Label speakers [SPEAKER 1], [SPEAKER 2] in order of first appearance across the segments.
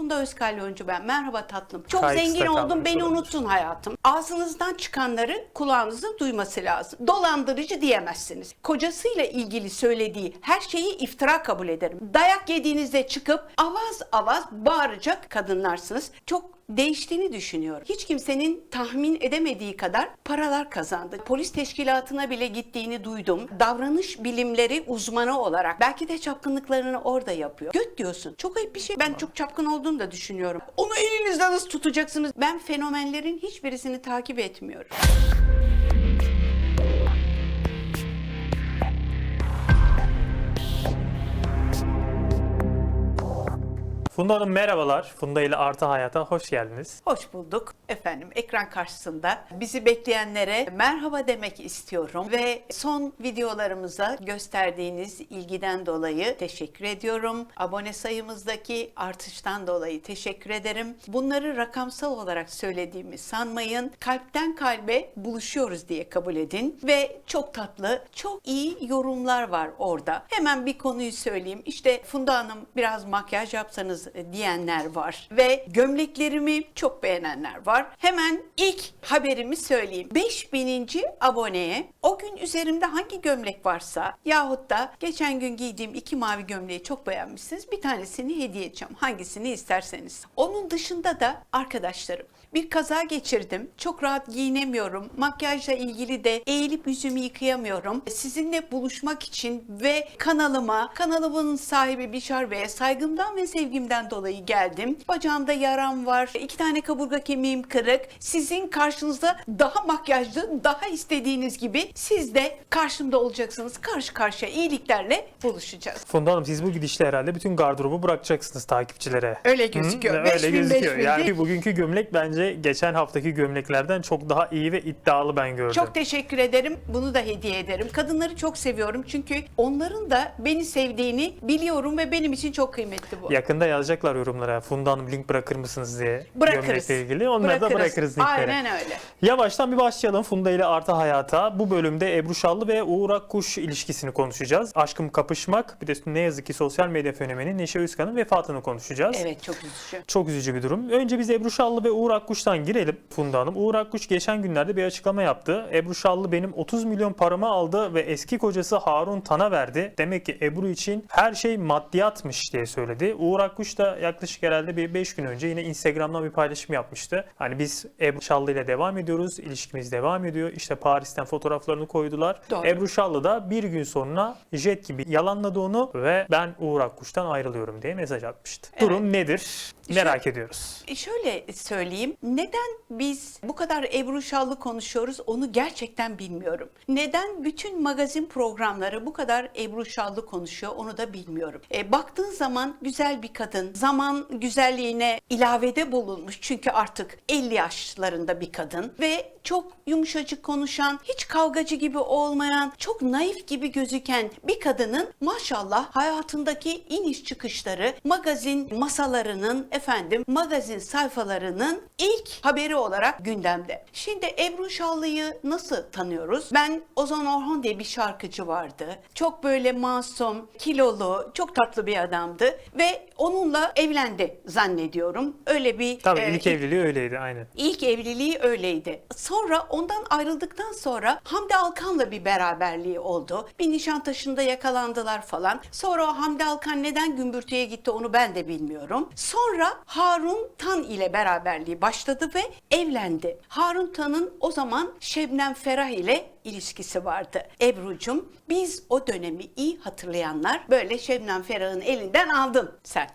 [SPEAKER 1] Funda Özkalyoncu ben. Merhaba tatlım. Çok
[SPEAKER 2] Kayıtsız
[SPEAKER 1] zengin oldum, beni
[SPEAKER 2] olabilir.
[SPEAKER 1] unuttun hayatım. Ağzınızdan çıkanları kulağınızın duyması lazım. Dolandırıcı diyemezsiniz. Kocasıyla ilgili söylediği her şeyi iftira kabul ederim. Dayak yediğinizde çıkıp avaz avaz bağıracak kadınlarsınız. Çok değiştiğini düşünüyorum. Hiç kimsenin tahmin edemediği kadar paralar kazandı. Polis teşkilatına bile gittiğini duydum. Davranış bilimleri uzmanı olarak belki de çapkınlıklarını orada yapıyor. Göt diyorsun. Çok ayıp bir şey. Ben çok çapkın olduğunu da düşünüyorum. Onu elinizde nasıl tutacaksınız? Ben fenomenlerin hiçbirisini takip etmiyorum.
[SPEAKER 2] Funda Hanım merhabalar. Funda ile Artı Hayat'a hoş geldiniz.
[SPEAKER 1] Hoş bulduk efendim ekran karşısında bizi bekleyenlere merhaba demek istiyorum ve son videolarımıza gösterdiğiniz ilgiden dolayı teşekkür ediyorum. Abone sayımızdaki artıştan dolayı teşekkür ederim. Bunları rakamsal olarak söylediğimi sanmayın. Kalpten kalbe buluşuyoruz diye kabul edin ve çok tatlı, çok iyi yorumlar var orada. Hemen bir konuyu söyleyeyim. İşte Funda Hanım biraz makyaj yapsanız diyenler var ve gömleklerimi çok beğenenler var. Hemen ilk haberimi söyleyeyim. 5000. aboneye o gün üzerimde hangi gömlek varsa yahut da geçen gün giydiğim iki mavi gömleği çok beğenmişsiniz. Bir tanesini hediye edeceğim. Hangisini isterseniz. Onun dışında da arkadaşlarım bir kaza geçirdim. Çok rahat giyinemiyorum. Makyajla ilgili de eğilip yüzümü yıkayamıyorum. Sizinle buluşmak için ve kanalıma, kanalımın sahibi Bişar Bey'e saygımdan ve sevgimden dolayı geldim. Bacağımda yaram var. iki tane kaburga kemiğim kırık. Sizin karşınızda daha makyajlı, daha istediğiniz gibi siz de karşımda olacaksınız. Karşı karşıya iyiliklerle buluşacağız.
[SPEAKER 2] Funda Hanım siz bu gidişle herhalde bütün gardırobu bırakacaksınız takipçilere.
[SPEAKER 1] Öyle gözüküyor.
[SPEAKER 2] Hı, Öyle gözüküyor. Yani bugünkü gömlek bence geçen haftaki gömleklerden çok daha iyi ve iddialı ben gördüm.
[SPEAKER 1] Çok teşekkür ederim. Bunu da hediye ederim. Kadınları çok seviyorum çünkü onların da beni sevdiğini biliyorum ve benim için çok kıymetli bu.
[SPEAKER 2] Yakında yazacaklar yorumlara Funda Hanım link bırakır mısınız diye
[SPEAKER 1] Bırakırız.
[SPEAKER 2] gömlekle ilgili. Onları da bırakırız linkleri.
[SPEAKER 1] Aynen öyle.
[SPEAKER 2] Yavaştan bir başlayalım Funda ile Artı Hayat'a. Bu bölümde Ebru Şallı ve Uğur Akkuş ilişkisini konuşacağız. Aşkım kapışmak bir de ne yazık ki sosyal medya fenomeni Neşe Özkan'ın vefatını konuşacağız.
[SPEAKER 1] Evet çok üzücü.
[SPEAKER 2] Çok üzücü bir durum. Önce biz Ebru Şallı ve Uğur Akkuş'tan girelim Funda Hanım. Uğur Akkuş geçen günlerde bir açıklama yaptı. Ebru Şallı benim 30 milyon paramı aldı ve eski kocası Harun Tan'a verdi. Demek ki Ebru için her şey maddiyatmış diye söyledi. Uğur Akkuş da yaklaşık herhalde bir 5 gün önce yine Instagram'dan bir paylaşım yapmıştı. Hani biz Ebru Şallı ile devam ediyoruz. İlişkimiz devam ediyor. İşte Paris'ten fotoğraflarını koydular.
[SPEAKER 1] Doğru.
[SPEAKER 2] Ebru Şallı da bir gün sonra jet gibi yalanladı onu ve ben Uğur Akkuş'tan ayrılıyorum diye mesaj atmıştı.
[SPEAKER 1] Evet.
[SPEAKER 2] Durum nedir? Merak ediyoruz.
[SPEAKER 1] E şöyle söyleyeyim. Neden biz bu kadar Ebru Şallı konuşuyoruz onu gerçekten bilmiyorum. Neden bütün magazin programları bu kadar Ebru Şallı konuşuyor onu da bilmiyorum. E, baktığın zaman güzel bir kadın. Zaman güzelliğine ilavede bulunmuş. Çünkü artık 50 yaşlarında bir kadın ve çok yumuşacık konuşan, hiç kavgacı gibi olmayan, çok naif gibi gözüken bir kadının maşallah hayatındaki iniş çıkışları magazin masalarının efendim magazin sayfalarının ilk haberi olarak gündemde. Şimdi Ebru Şallı'yı nasıl tanıyoruz? Ben Ozan Orhon diye bir şarkıcı vardı. Çok böyle masum, kilolu, çok tatlı bir adamdı ve onunla evlendi zannediyorum. Öyle bir
[SPEAKER 2] Tabii
[SPEAKER 1] e,
[SPEAKER 2] ilk evliliği öyleydi aynen.
[SPEAKER 1] İlk evliliği öyleydi. Sonra ondan ayrıldıktan sonra Hamdi Alkan'la bir beraberliği oldu. Bir Nişantaşı'nda yakalandılar falan. Sonra o Hamdi Alkan neden gümbürtüye gitti onu ben de bilmiyorum. Sonra Harun Tan ile beraberliği başladı ve evlendi. Harun Tan'ın o zaman Şebnem Ferah ile ilişkisi vardı. Ebru'cum biz o dönemi iyi hatırlayanlar böyle Şebnem Ferah'ın elinden aldın sen.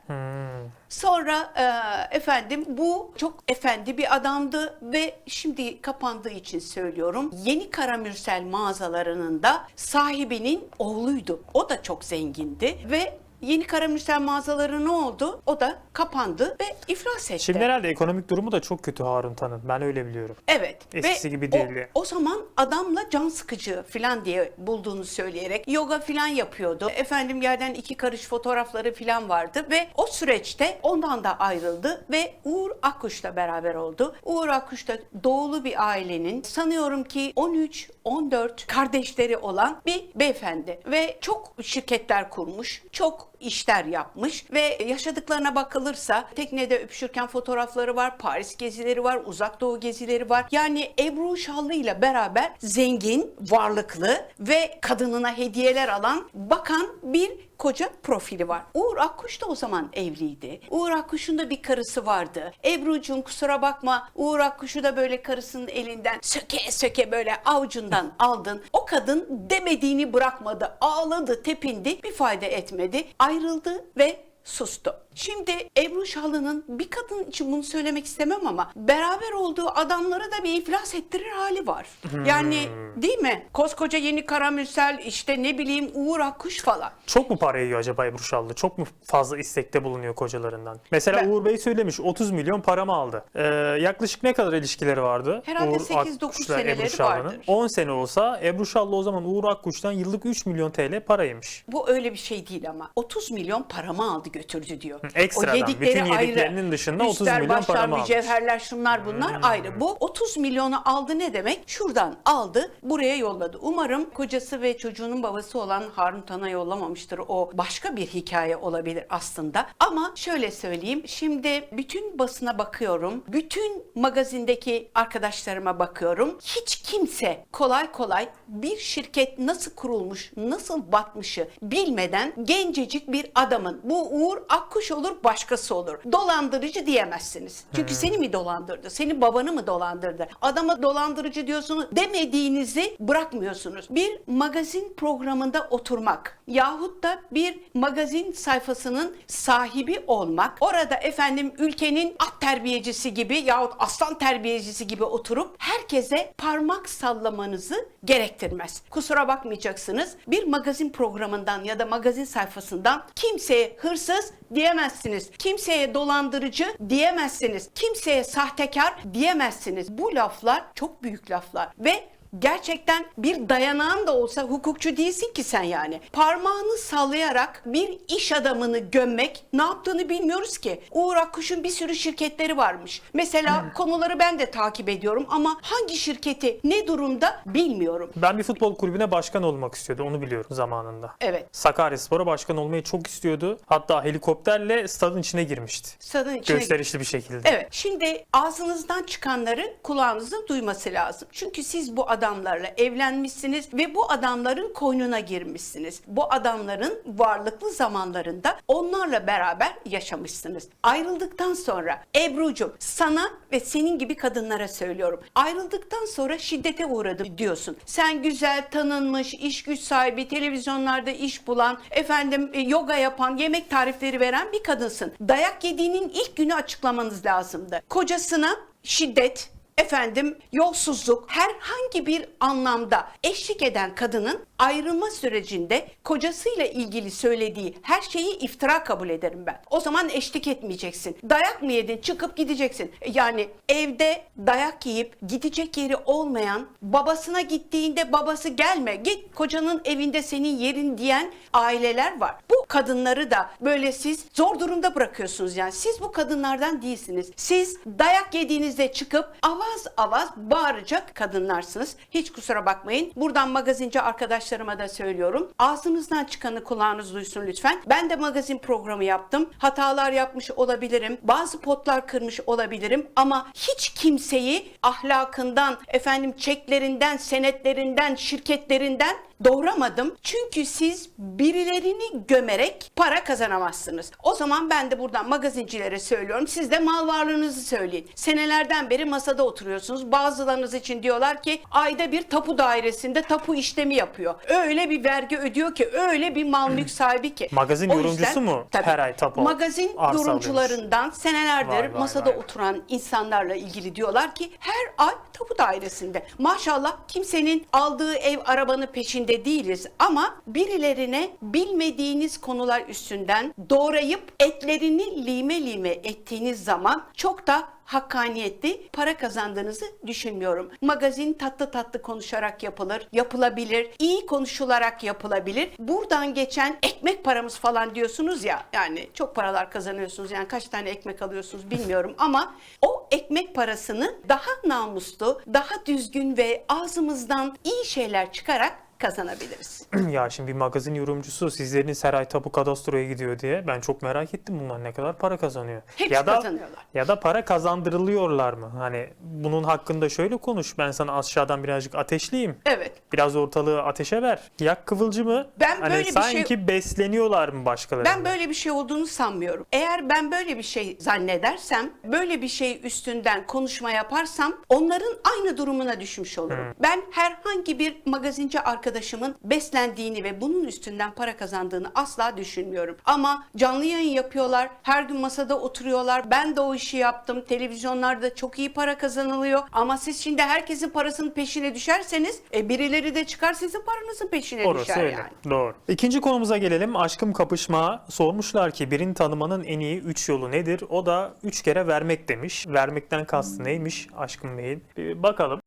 [SPEAKER 1] Sonra e, efendim bu çok efendi bir adamdı ve şimdi kapandığı için söylüyorum. Yeni Karamürsel mağazalarının da sahibinin oğluydu. O da çok zengindi ve Yeni Karamürsel mağazaları ne oldu? O da kapandı ve iflas etti.
[SPEAKER 2] Şimdi herhalde ekonomik durumu da çok kötü Harun Tan'ın. Ben öyle biliyorum.
[SPEAKER 1] Evet.
[SPEAKER 2] Eskisi
[SPEAKER 1] Ve
[SPEAKER 2] gibi
[SPEAKER 1] o-
[SPEAKER 2] değil yani.
[SPEAKER 1] O, zaman adamla can sıkıcı falan diye bulduğunu söyleyerek yoga falan yapıyordu. Efendim yerden iki karış fotoğrafları falan vardı ve o süreçte ondan da ayrıldı ve Uğur Akkuş'la beraber oldu. Uğur Akkuş da doğulu bir ailenin sanıyorum ki 13 14 kardeşleri olan bir beyefendi ve çok şirketler kurmuş. Çok işler yapmış ve yaşadıklarına bakılırsa teknede öpüşürken fotoğrafları var, Paris gezileri var, uzak doğu gezileri var. Yani Ebru Şallı ile beraber zengin, varlıklı ve kadınına hediyeler alan bakan bir koca profili var. Uğur Akkuş da o zaman evliydi. Uğur Akkuş'un da bir karısı vardı. Ebru'cum kusura bakma Uğur Akkuş'u da böyle karısının elinden söke söke böyle avucundan aldın. O kadın demediğini bırakmadı. Ağladı, tepindi. Bir fayda etmedi. Ayrıldı ve sustu. Şimdi Ebru Şallı'nın bir kadın için bunu söylemek istemem ama beraber olduğu adamları da bir iflas ettirir hali var. Yani değil mi? Koskoca Yeni Karamürsel işte ne bileyim Uğur Akkuş falan.
[SPEAKER 2] Çok mu para yiyor acaba Ebru Şallı? Çok mu fazla istekte bulunuyor kocalarından? Mesela
[SPEAKER 1] Ben-
[SPEAKER 2] Uğur Bey söylemiş 30 milyon paramı aldı. Ee, yaklaşık ne kadar ilişkileri vardı?
[SPEAKER 1] Herhalde
[SPEAKER 2] Uğur
[SPEAKER 1] 8-9
[SPEAKER 2] Akkuş'la
[SPEAKER 1] seneleri
[SPEAKER 2] Ebru Şallı'nın?
[SPEAKER 1] vardır.
[SPEAKER 2] 10 sene olsa Ebru Şallı o zaman Uğur Akkuş'tan yıllık 3 milyon TL para yemiş.
[SPEAKER 1] Bu öyle bir şey değil ama 30 milyon paramı aldı götürdü diyor.
[SPEAKER 2] ekstradan, bütün yediklerinin dışında 30
[SPEAKER 1] Üstler,
[SPEAKER 2] milyon
[SPEAKER 1] başlar,
[SPEAKER 2] paramı almış.
[SPEAKER 1] mücevherler şunlar bunlar ayrı. Bu 30 milyonu aldı ne demek? Şuradan aldı buraya yolladı. Umarım kocası ve çocuğunun babası olan Harun Tan'a yollamamıştır. O başka bir hikaye olabilir aslında. Ama şöyle söyleyeyim. Şimdi bütün basına bakıyorum. Bütün magazindeki arkadaşlarıma bakıyorum. Hiç kimse kolay kolay bir şirket nasıl kurulmuş, nasıl batmışı bilmeden gencecik bir adamın bu Uğur Akkuş olur başkası olur. Dolandırıcı diyemezsiniz. Çünkü seni mi dolandırdı? Senin babanı mı dolandırdı? Adama dolandırıcı diyorsunuz demediğinizi bırakmıyorsunuz. Bir magazin programında oturmak yahut da bir magazin sayfasının sahibi olmak, orada efendim ülkenin at terbiyecisi gibi yahut aslan terbiyecisi gibi oturup herkese parmak sallamanızı gerektirmez. Kusura bakmayacaksınız. Bir magazin programından ya da magazin sayfasından kimseye hırsız diyemezsiniz. Kimseye dolandırıcı diyemezsiniz. Kimseye sahtekar diyemezsiniz. Bu laflar çok büyük laflar ve Gerçekten bir dayanağın da olsa hukukçu değilsin ki sen yani. Parmağını sallayarak bir iş adamını gömmek ne yaptığını bilmiyoruz ki. Uğur Akkuş'un bir sürü şirketleri varmış. Mesela konuları ben de takip ediyorum ama hangi şirketi ne durumda bilmiyorum.
[SPEAKER 2] Ben bir futbol kulübüne başkan olmak istiyordu onu biliyorum zamanında.
[SPEAKER 1] Evet.
[SPEAKER 2] Sakaryaspor'a başkan olmayı çok istiyordu. Hatta helikopterle stadın içine girmişti.
[SPEAKER 1] Sadın içine
[SPEAKER 2] Gösterişli bir şekilde.
[SPEAKER 1] Evet. Şimdi ağzınızdan çıkanları kulağınızın duyması lazım. Çünkü siz bu adamlarla evlenmişsiniz ve bu adamların koynuna girmişsiniz. Bu adamların varlıklı zamanlarında onlarla beraber yaşamışsınız. Ayrıldıktan sonra Ebru'cum sana ve senin gibi kadınlara söylüyorum. Ayrıldıktan sonra şiddete uğradım diyorsun. Sen güzel, tanınmış, iş güç sahibi, televizyonlarda iş bulan, efendim e, yoga yapan, yemek tarifleri veren bir kadınsın. Dayak yediğinin ilk günü açıklamanız lazımdı. Kocasına şiddet, efendim yolsuzluk herhangi bir anlamda eşlik eden kadının ayrılma sürecinde kocasıyla ilgili söylediği her şeyi iftira kabul ederim ben. O zaman eşlik etmeyeceksin. Dayak mı yedin? Çıkıp gideceksin. Yani evde dayak yiyip gidecek yeri olmayan babasına gittiğinde babası gelme git kocanın evinde senin yerin diyen aileler var. Bu kadınları da böyle siz zor durumda bırakıyorsunuz yani. Siz bu kadınlardan değilsiniz. Siz dayak yediğinizde çıkıp avaz avaz bağıracak kadınlarsınız. Hiç kusura bakmayın. Buradan magazinci arkadaşlarıma da söylüyorum. Ağzınızdan çıkanı kulağınız duysun lütfen. Ben de magazin programı yaptım. Hatalar yapmış olabilirim. Bazı potlar kırmış olabilirim ama hiç kimseyi ahlakından, efendim çeklerinden, senetlerinden, şirketlerinden doğramadım. Çünkü siz birilerini gömerek para kazanamazsınız. O zaman ben de buradan magazincilere söylüyorum. Siz de mal varlığınızı söyleyin. Senelerden beri masada oturuyorsunuz. Bazılarınız için diyorlar ki ayda bir tapu dairesinde tapu işlemi yapıyor. Öyle bir vergi ödüyor ki öyle bir mal mülk sahibi ki.
[SPEAKER 2] Magazin
[SPEAKER 1] O
[SPEAKER 2] yorumcusu
[SPEAKER 1] yüzden-
[SPEAKER 2] mu
[SPEAKER 1] Tabii.
[SPEAKER 2] her ay tapu
[SPEAKER 1] Magazin yorumcularından senelerdir
[SPEAKER 2] Vay, vay,
[SPEAKER 1] masada
[SPEAKER 2] vay.
[SPEAKER 1] oturan insanlarla ilgili diyorlar ki her ay tapu dairesinde. Maşallah kimsenin aldığı ev arabanın peşinde değiliz ama birilerine bilmediğiniz konular üstünden doğrayıp etlerini lime lime ettiğiniz zaman çok da hakkaniyetli para kazandığınızı düşünmüyorum. Magazin tatlı tatlı konuşarak yapılır, yapılabilir, iyi konuşularak yapılabilir. Buradan geçen ekmek paramız falan diyorsunuz ya yani çok paralar kazanıyorsunuz yani kaç tane ekmek alıyorsunuz bilmiyorum ama o ekmek parasını daha namuslu, daha düzgün ve ağzımızdan iyi şeyler çıkarak kazanabiliriz.
[SPEAKER 2] ya şimdi bir magazin yorumcusu sizlerin Seray Tapu Kadastro'ya gidiyor diye ben çok merak ettim bunlar ne kadar para kazanıyor.
[SPEAKER 1] Hepsi
[SPEAKER 2] ya da
[SPEAKER 1] kazanıyorlar.
[SPEAKER 2] ya da para kazandırılıyorlar mı? Hani bunun hakkında şöyle konuş. Ben sana aşağıdan birazcık ateşleyeyim.
[SPEAKER 1] Evet.
[SPEAKER 2] Biraz ortalığı ateşe ver. Yak kıvılcımı.
[SPEAKER 1] Ben
[SPEAKER 2] hani
[SPEAKER 1] böyle bir şey-
[SPEAKER 2] sanki besleniyorlar mı başkaları?
[SPEAKER 1] Ben böyle bir şey olduğunu sanmıyorum. Eğer ben böyle bir şey zannedersem, böyle bir şey üstünden konuşma yaparsam onların aynı durumuna düşmüş olurum. Ben herhangi bir magazinci arkadaşımın beslendiğini ve bunun üstünden para kazandığını asla düşünmüyorum. Ama canlı yayın yapıyorlar, her gün masada oturuyorlar. Ben de o işi yaptım. Televizyonlarda çok iyi para kazanılıyor. Ama siz şimdi herkesin parasının peşine düşerseniz, e, birileri de çıkar sizin paranızın peşine
[SPEAKER 2] Orası
[SPEAKER 1] düşer
[SPEAKER 2] öyle.
[SPEAKER 1] yani.
[SPEAKER 2] Doğru. İkinci konumuza gelelim. Aşkım kapışma. Sormuşlar ki birini tanımanın en iyi 3 yolu nedir? O da 3 kere vermek demiş. Vermekten kastı neymiş Aşkım Bey'in? Bir bakalım.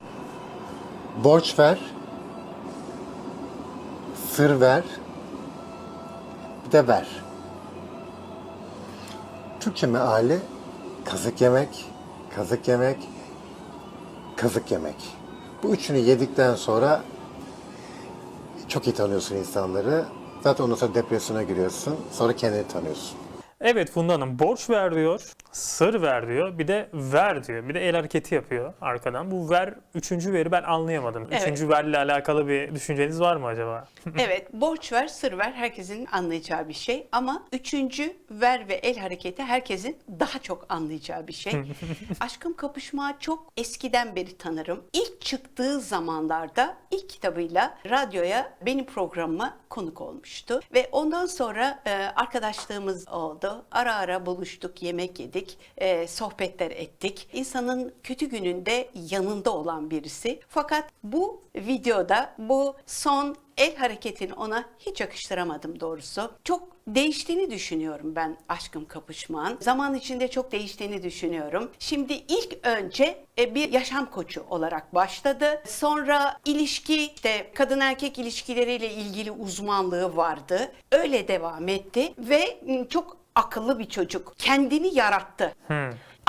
[SPEAKER 3] Borç ver. Sır ver. Bir de ver. Türkçe meali kazık yemek, kazık yemek, kazık yemek. Bu üçünü yedikten sonra çok iyi tanıyorsun insanları. Zaten ondan sonra depresyona giriyorsun. Sonra kendini tanıyorsun.
[SPEAKER 2] Evet Funda Hanım borç ver diyor, sır ver diyor, bir de ver diyor. Bir de el hareketi yapıyor arkadan. Bu ver, üçüncü veri ben anlayamadım.
[SPEAKER 1] Evet.
[SPEAKER 2] Üçüncü verle alakalı bir düşünceniz var mı acaba?
[SPEAKER 1] Evet, borç ver, sır ver herkesin anlayacağı bir şey. Ama üçüncü ver ve el hareketi herkesin daha çok anlayacağı bir şey. Aşkım Kapışma çok eskiden beri tanırım. İlk çıktığı zamanlarda ilk kitabıyla radyoya benim programıma konuk olmuştu. Ve ondan sonra e, arkadaşlığımız oldu. Ara ara buluştuk, yemek yedik, e, sohbetler ettik. İnsanın kötü gününde yanında olan birisi. Fakat bu videoda bu son el hareketini ona hiç yakıştıramadım doğrusu. Çok değiştiğini düşünüyorum ben aşkım kapışman. Zaman içinde çok değiştiğini düşünüyorum. Şimdi ilk önce e, bir yaşam koçu olarak başladı. Sonra ilişki işte kadın erkek ilişkileriyle ilgili uzmanlığı vardı. Öyle devam etti ve m, çok akıllı bir çocuk. Kendini yarattı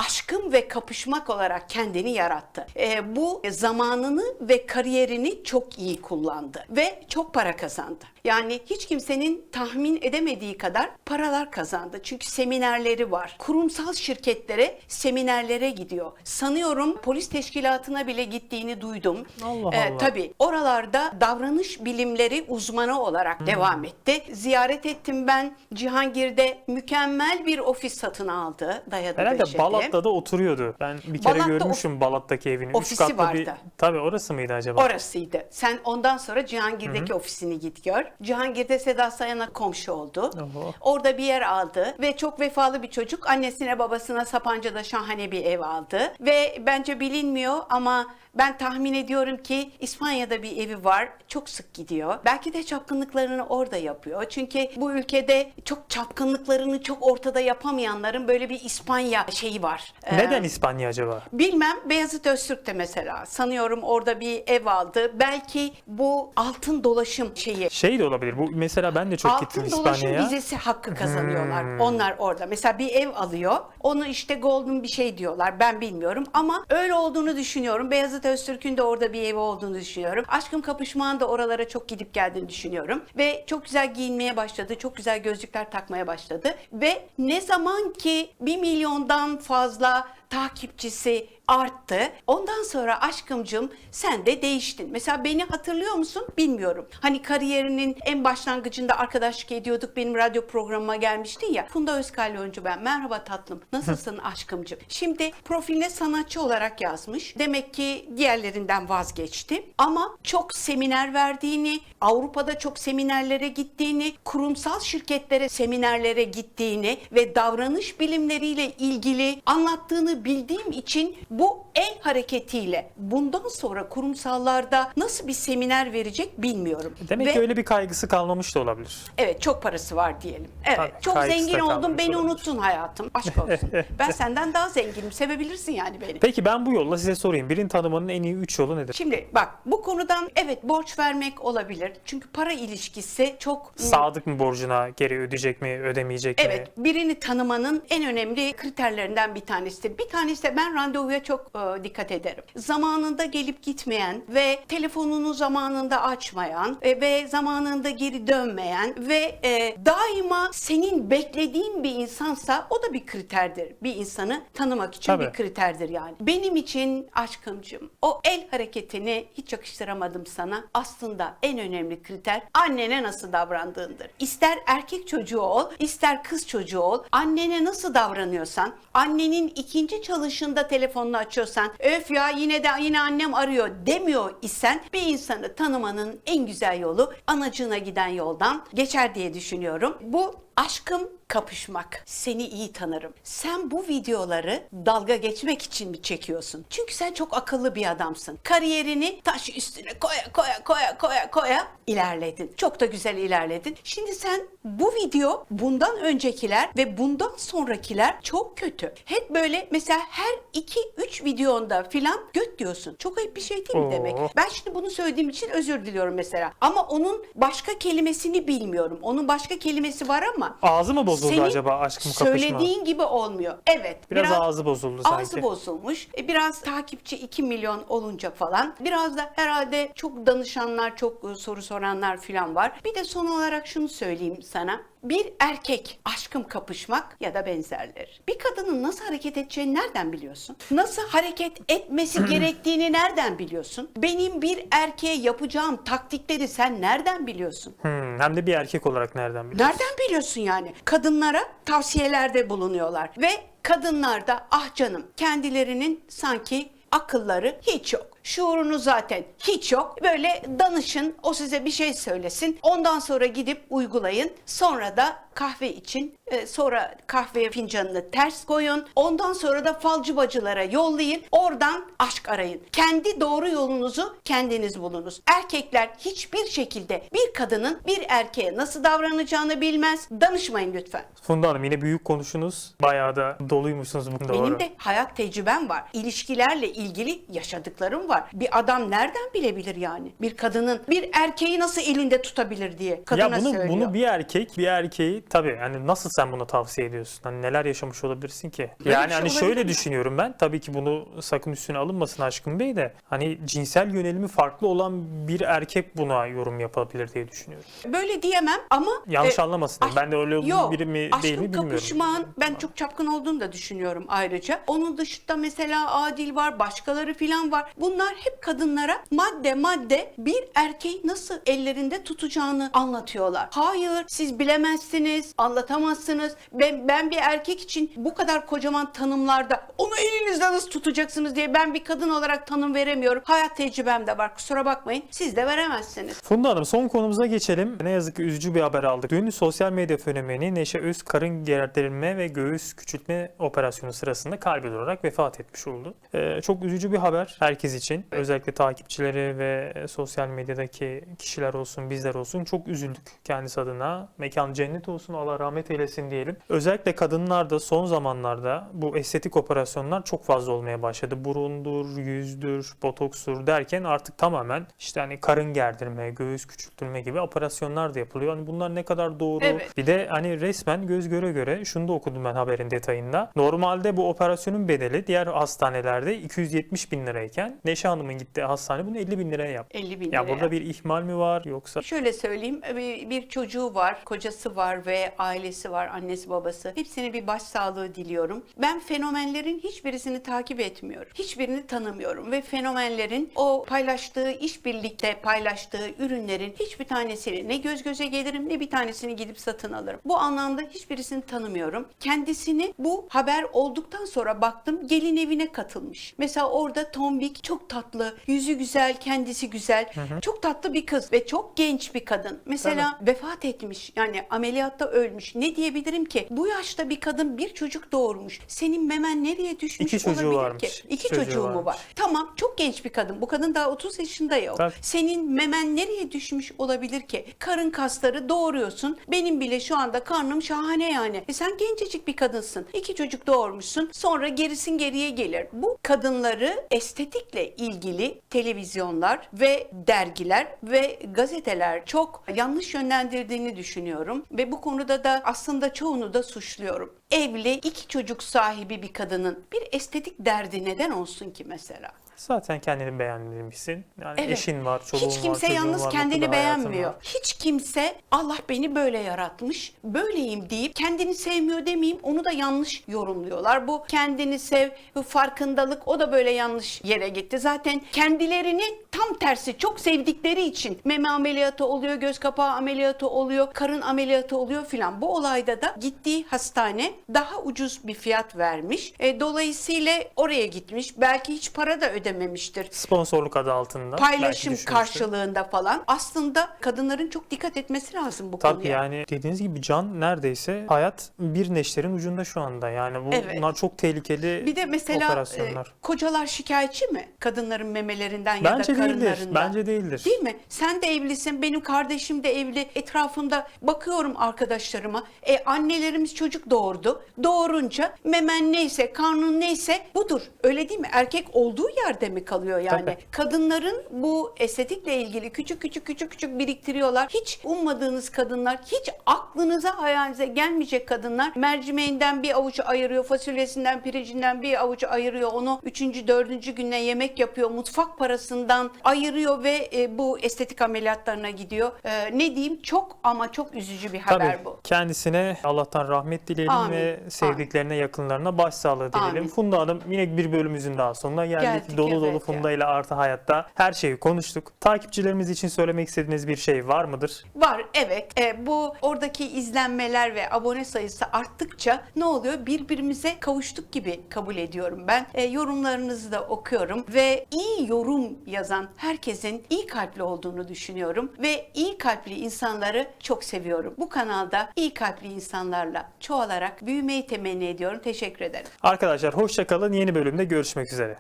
[SPEAKER 1] aşkım ve kapışmak olarak kendini yarattı. Ee, bu zamanını ve kariyerini çok iyi kullandı ve çok para kazandı. Yani hiç kimsenin tahmin edemediği kadar paralar kazandı. Çünkü seminerleri var. Kurumsal şirketlere seminerlere gidiyor. Sanıyorum polis teşkilatına bile gittiğini duydum.
[SPEAKER 2] Allah
[SPEAKER 1] Ee,
[SPEAKER 2] Allah.
[SPEAKER 1] tabii oralarda davranış bilimleri uzmanı olarak devam etti. Ziyaret ettim ben. Cihangir'de mükemmel bir ofis satın aldı. Dayadı
[SPEAKER 2] Herhalde
[SPEAKER 1] döşedi.
[SPEAKER 2] Balat'ta da oturuyordu. Ben bir kere
[SPEAKER 1] Balat'ta
[SPEAKER 2] görmüşüm Balat'taki evini. Üç
[SPEAKER 1] ofisi
[SPEAKER 2] katlı bir...
[SPEAKER 1] vardı.
[SPEAKER 2] Tabii orası mıydı acaba?
[SPEAKER 1] Orasıydı. Sen ondan sonra Cihangir'deki ofisini git gör. Cihangir'de Seda Sayan'a komşu oldu.
[SPEAKER 2] Oho.
[SPEAKER 1] Orada bir yer aldı ve çok vefalı bir çocuk. Annesine babasına Sapanca'da şahane bir ev aldı. Ve bence bilinmiyor ama ben tahmin ediyorum ki İspanya'da bir evi var. Çok sık gidiyor. Belki de çapkınlıklarını orada yapıyor. Çünkü bu ülkede çok çapkınlıklarını çok ortada yapamayanların böyle bir İspanya şeyi var. Ee,
[SPEAKER 2] Neden İspanya acaba?
[SPEAKER 1] Bilmem Beyazıt Öztürk de mesela sanıyorum orada bir ev aldı. Belki bu altın dolaşım şeyi.
[SPEAKER 2] Şey de olabilir. Bu mesela ben de çok
[SPEAKER 1] altın
[SPEAKER 2] gittim
[SPEAKER 1] dolaşım
[SPEAKER 2] İspanya'ya.
[SPEAKER 1] vizesi hakkı kazanıyorlar.
[SPEAKER 2] Hmm.
[SPEAKER 1] Onlar orada. Mesela bir ev alıyor. Onu işte golden bir şey diyorlar. Ben bilmiyorum ama öyle olduğunu düşünüyorum. Beyazıt Öztürk'ün de orada bir evi olduğunu düşünüyorum. Aşkım Kapışmağın da oralara çok gidip geldiğini düşünüyorum. Ve çok güzel giyinmeye başladı. Çok güzel gözlükler takmaya başladı. Ve ne zaman ki bir milyondan fazla takipçisi arttı. Ondan sonra aşkımcım sen de değiştin. Mesela beni hatırlıyor musun bilmiyorum. Hani kariyerinin en başlangıcında arkadaşlık ediyorduk. Benim radyo programıma gelmiştin ya. Funda Özkalyoncu ben. Merhaba tatlım. Nasılsın aşkımcım? Şimdi profiline sanatçı olarak yazmış. Demek ki diğerlerinden vazgeçti. Ama çok seminer verdiğini, Avrupa'da çok seminerlere gittiğini, kurumsal şirketlere seminerlere gittiğini ve davranış bilimleriyle ilgili anlattığını bildiğim için bu el hareketiyle bundan sonra kurumsallarda nasıl bir seminer verecek bilmiyorum.
[SPEAKER 2] Demek
[SPEAKER 1] Ve
[SPEAKER 2] ki öyle bir kaygısı kalmamış da olabilir.
[SPEAKER 1] evet çok parası var diyelim. Evet
[SPEAKER 2] Tabii,
[SPEAKER 1] çok zengin
[SPEAKER 2] kalmamış
[SPEAKER 1] beni
[SPEAKER 2] olabilir.
[SPEAKER 1] unuttun hayatım. Aşk olsun. ben senden daha zenginim sevebilirsin yani beni.
[SPEAKER 2] Peki ben bu yolla size sorayım. Birini tanımanın en iyi 3 yolu nedir?
[SPEAKER 1] Şimdi bak bu konudan evet borç vermek olabilir. Çünkü para ilişkisi çok
[SPEAKER 2] Sadık mı borcuna geri ödeyecek mi, ödemeyecek mi?
[SPEAKER 1] Evet, birini tanımanın en önemli kriterlerinden bir tanesi de bir Bir tanesi de ben randevuya çok e, dikkat ederim. Zamanında gelip gitmeyen ve telefonunu zamanında açmayan e, ve zamanında geri dönmeyen ve e, daima senin beklediğin bir insansa o da bir kriterdir. Bir insanı tanımak için
[SPEAKER 2] Tabii.
[SPEAKER 1] bir kriterdir yani. Benim için aşkımcım o el hareketini hiç yakıştıramadım sana. Aslında en önemli kriter annene nasıl davrandığındır. İster erkek çocuğu ol, ister kız çocuğu ol. Annene nasıl davranıyorsan, annenin ikinci çalışında telefonunu açıyorsan, öf ya yine de yine annem arıyor demiyor isen bir insanı tanımanın en güzel yolu anacığına giden yoldan geçer diye düşünüyorum. Bu aşkım kapışmak. Seni iyi tanırım. Sen bu videoları dalga geçmek için mi çekiyorsun? Çünkü sen çok akıllı bir adamsın. Kariyerini taş üstüne koya koya koya koya koya ilerledin. Çok da güzel ilerledin. Şimdi sen bu video bundan öncekiler ve bundan sonrakiler çok kötü. Hep böyle mesela her 2-3 videonda filan göt diyorsun. Çok ayıp bir şey değil mi demek? Ben şimdi bunu söylediğim için özür diliyorum mesela. Ama onun başka kelimesini bilmiyorum. Onun başka kelimesi var ama
[SPEAKER 2] Ağzı mı bozuldu
[SPEAKER 1] senin
[SPEAKER 2] acaba aşkım kapışma?
[SPEAKER 1] Söylediğin gibi olmuyor. Evet.
[SPEAKER 2] Biraz ağzı bozuldu sanki.
[SPEAKER 1] Ağzı bozulmuş. E, biraz takipçi 2 milyon olunca falan. Biraz da herhalde çok danışanlar, çok e, soru soranlar falan var. Bir de son olarak şunu söyleyeyim sana. Bir erkek aşkım kapışmak ya da benzerleri. Bir kadının nasıl hareket edeceğini nereden biliyorsun? Nasıl hareket etmesi gerektiğini nereden biliyorsun? Benim bir erkeğe yapacağım taktikleri sen nereden biliyorsun?
[SPEAKER 2] Hmm, hem de bir erkek olarak nereden biliyorsun?
[SPEAKER 1] Nereden biliyorsun yani? Kadınlara tavsiyelerde bulunuyorlar ve kadınlar da ah canım kendilerinin sanki akılları hiç yok. Şuurunu zaten hiç yok. Böyle danışın, o size bir şey söylesin. Ondan sonra gidip uygulayın. Sonra da kahve için, e, sonra kahve fincanını ters koyun. Ondan sonra da falcı bacılara yollayın. Oradan aşk arayın. Kendi doğru yolunuzu kendiniz bulunuz. Erkekler hiçbir şekilde bir kadının bir erkeğe nasıl davranacağını bilmez. Danışmayın lütfen.
[SPEAKER 2] Funda Hanım yine büyük konuşunuz. Bayağı da doluymuşsunuz bu doğru.
[SPEAKER 1] Benim de hayat tecrübem var. İlişkilerle ilgili yaşadıklarım var. Bir adam nereden bilebilir yani? Bir kadının bir erkeği nasıl elinde tutabilir diye kadına
[SPEAKER 2] ya bunu
[SPEAKER 1] söylüyor.
[SPEAKER 2] bunu bir erkek bir erkeği tabii yani nasıl sen bunu tavsiye ediyorsun? Hani neler yaşamış olabilirsin ki?
[SPEAKER 1] Böyle
[SPEAKER 2] yani
[SPEAKER 1] şey
[SPEAKER 2] hani
[SPEAKER 1] olabilir
[SPEAKER 2] şöyle
[SPEAKER 1] mi?
[SPEAKER 2] düşünüyorum ben. Tabii ki bunu sakın üstüne alınmasın aşkım bey de hani cinsel yönelimi farklı olan bir erkek buna yorum yapabilir diye düşünüyorum.
[SPEAKER 1] Böyle diyemem ama
[SPEAKER 2] Yanlış
[SPEAKER 1] e,
[SPEAKER 2] anlamasın.
[SPEAKER 1] aşk-
[SPEAKER 2] ben de öyle
[SPEAKER 1] Yok,
[SPEAKER 2] biri mi değil mi bilmiyorum.
[SPEAKER 1] kapışmağın ben çok çapkın olduğunu da düşünüyorum ayrıca. Onun dışında mesela Adil var, başkaları filan var. Bunlar hep kadınlara madde madde bir erkeği nasıl ellerinde tutacağını anlatıyorlar. Hayır, siz bilemezsiniz, anlatamazsınız. Ben, ben bir erkek için bu kadar kocaman tanımlarda onu elinizde nasıl tutacaksınız diye ben bir kadın olarak tanım veremiyorum. Hayat tecrübem de var. Kusura bakmayın. Siz de veremezsiniz.
[SPEAKER 2] Funda Hanım son konumuza geçelim. Ne yazık ki üzücü bir haber aldık. Dün sosyal medya fenomeni Neşe Öz karın gerdirme ve göğüs küçültme operasyonu sırasında kalbi durarak vefat etmiş oldu. Ee, çok üzücü bir haber herkes için. Özellikle takipçileri ve sosyal medyadaki kişiler olsun, bizler olsun çok üzüldük kendisi adına. Mekan cennet olsun, Allah rahmet eylesin diyelim. Özellikle kadınlarda son zamanlarda bu estetik operasyonlar çok fazla olmaya başladı. Burundur, yüzdür, botokstur derken artık tamamen işte hani karın gerdirme, göğüs küçültülme gibi operasyonlar da yapılıyor. Hani bunlar ne kadar doğru?
[SPEAKER 1] Evet.
[SPEAKER 2] Bir de hani resmen göz göre göre şunu da okudum ben haberin detayında. Normalde bu operasyonun bedeli diğer hastanelerde 270 bin lirayken Neşe Hanım'ın gittiği hastane bunu 50 bin liraya yaptı.
[SPEAKER 1] 50 bin
[SPEAKER 2] Ya
[SPEAKER 1] liraya.
[SPEAKER 2] burada bir ihmal mi var yoksa?
[SPEAKER 1] Şöyle söyleyeyim, bir, bir çocuğu var, kocası var ve ailesi var, annesi babası. Hepsine bir başsağlığı diliyorum. Ben fenomenlerin hiçbirisini takip etmiyorum. Hiçbirini tanımıyorum ve fenomenlerin o paylaştığı, işbirlikte paylaştığı ürünlerin hiçbir tanesini ne göz göze gelirim ne bir tanesini gidip satın alırım. Bu anlamda hiçbirisini tanımıyorum. Kendisini bu haber olduktan sonra baktım gelin evine katılmış. Mesela orada tombik, çok tatlı, yüzü güzel, kendisi güzel. Çok tatlı bir kız ve çok genç bir kadın. Mesela vefat etmiş. Yani ameliyatta ölmüş. Ne diyebilirim ki? Bu yaşta bir kadın bir çocuk doğurmuş. Senin memen nereye düşmüş
[SPEAKER 2] İki çocuğu
[SPEAKER 1] olabilir
[SPEAKER 2] varmış.
[SPEAKER 1] ki? İki
[SPEAKER 2] Çocuğu
[SPEAKER 1] çocuğu mu var? Tamam çok genç bir kadın. Bu kadın daha 30 yaşında ya. o.
[SPEAKER 2] Tabii.
[SPEAKER 1] Senin memen nereye düşmüş olabilir ki? Karın kasları doğuruyorsun. Benim bile şu anda karnım şahane yani. E sen gencecik bir kadınsın. İki çocuk doğurmuşsun. Sonra gerisin geriye gelir. Bu kadınları estetikle ilgili televizyonlar ve dergiler ve gazeteler çok yanlış yönlendirdiğini düşünüyorum ve bu konuda da aslında çoğunu da suçluyorum. Evli iki çocuk sahibi bir kadının bir estetik derdi neden olsun ki mesela?
[SPEAKER 2] Zaten kendini beğenmemişsin. Yani
[SPEAKER 1] Evet.
[SPEAKER 2] eşin var, çoluğun var,
[SPEAKER 1] Hiç kimse
[SPEAKER 2] çocuğun
[SPEAKER 1] yalnız
[SPEAKER 2] var,
[SPEAKER 1] kendini beğenmiyor.
[SPEAKER 2] var.
[SPEAKER 1] Hiç kimse Allah beni böyle yaratmış, böyleyim deyip kendini sevmiyor demeyeyim onu da yanlış yorumluyorlar. Bu kendini sev, bu farkındalık o da böyle yanlış yere gitti. Zaten kendilerini tam tersi çok sevdikleri için meme ameliyatı oluyor, göz kapağı ameliyatı oluyor, karın ameliyatı oluyor filan. Bu olayda da gittiği hastane daha ucuz bir fiyat vermiş. E, dolayısıyla oraya gitmiş. Belki hiç para da ödememiştir
[SPEAKER 2] Sponsorluk adı altında.
[SPEAKER 1] paylaşım karşılığında falan. Aslında kadınların çok dikkat etmesi lazım bu
[SPEAKER 2] Tabii
[SPEAKER 1] konuya.
[SPEAKER 2] yani dediğiniz gibi can neredeyse hayat bir neşterin ucunda şu anda. Yani bu
[SPEAKER 1] Evet.
[SPEAKER 2] bunlar çok tehlikeli
[SPEAKER 1] Bir de mesela e, kocalar şikayetçi mi? Kadınların memelerinden ya
[SPEAKER 2] Bence
[SPEAKER 1] da
[SPEAKER 2] değildir. Bence değildir.
[SPEAKER 1] Değil mi? Sen de evlisin, benim kardeşim de evli. Etrafımda bakıyorum arkadaşlarıma. E annelerimiz çocuk doğurdu. Doğurunca memen neyse, karnın neyse budur. Öyle değil mi? Erkek olduğu yerde mi kalıyor yani?
[SPEAKER 2] Tabii.
[SPEAKER 1] Kadınların bu estetikle ilgili küçük küçük küçük küçük biriktiriyorlar. Hiç ummadığınız kadınlar, hiç aklınıza hayalinize gelmeyecek kadınlar mercimeğinden bir avuç ayırıyor, fasulyesinden, pirincinden bir avuç ayırıyor. Onu üçüncü, dördüncü güne yemek yapıyor. Mutfak parasından ayırıyor ve e, bu estetik ameliyatlarına gidiyor. E, ne diyeyim? Çok ama çok üzücü bir haber
[SPEAKER 2] Tabii
[SPEAKER 1] bu.
[SPEAKER 2] kendisine Allah'tan rahmet dileyelim
[SPEAKER 1] Amin.
[SPEAKER 2] ve sevdiklerine, yakınlarına başsağlığı dileyelim.
[SPEAKER 1] Amin.
[SPEAKER 2] Funda Hanım yine bir bölümümüzün daha sonuna geldik.
[SPEAKER 1] Geldik,
[SPEAKER 2] dolu
[SPEAKER 1] evet
[SPEAKER 2] dolu. Funda ile Artı Hayat'ta her şeyi konuştuk. Takipçilerimiz için söylemek istediğiniz bir şey var mıdır?
[SPEAKER 1] Var evet. E, bu oradaki izlenmeler ve abone sayısı arttıkça ne oluyor? Birbirimize kavuştuk gibi kabul ediyorum ben. E, yorumlarınızı da okuyorum ve iyi yorum yazan herkesin iyi kalpli olduğunu düşünüyorum ve iyi kalpli insanları çok seviyorum. Bu kanalda iyi kalpli insanlarla çoğalarak büyümeyi temenni ediyorum. Teşekkür ederim.
[SPEAKER 2] Arkadaşlar hoşça kalın. Yeni bölümde görüşmek üzere.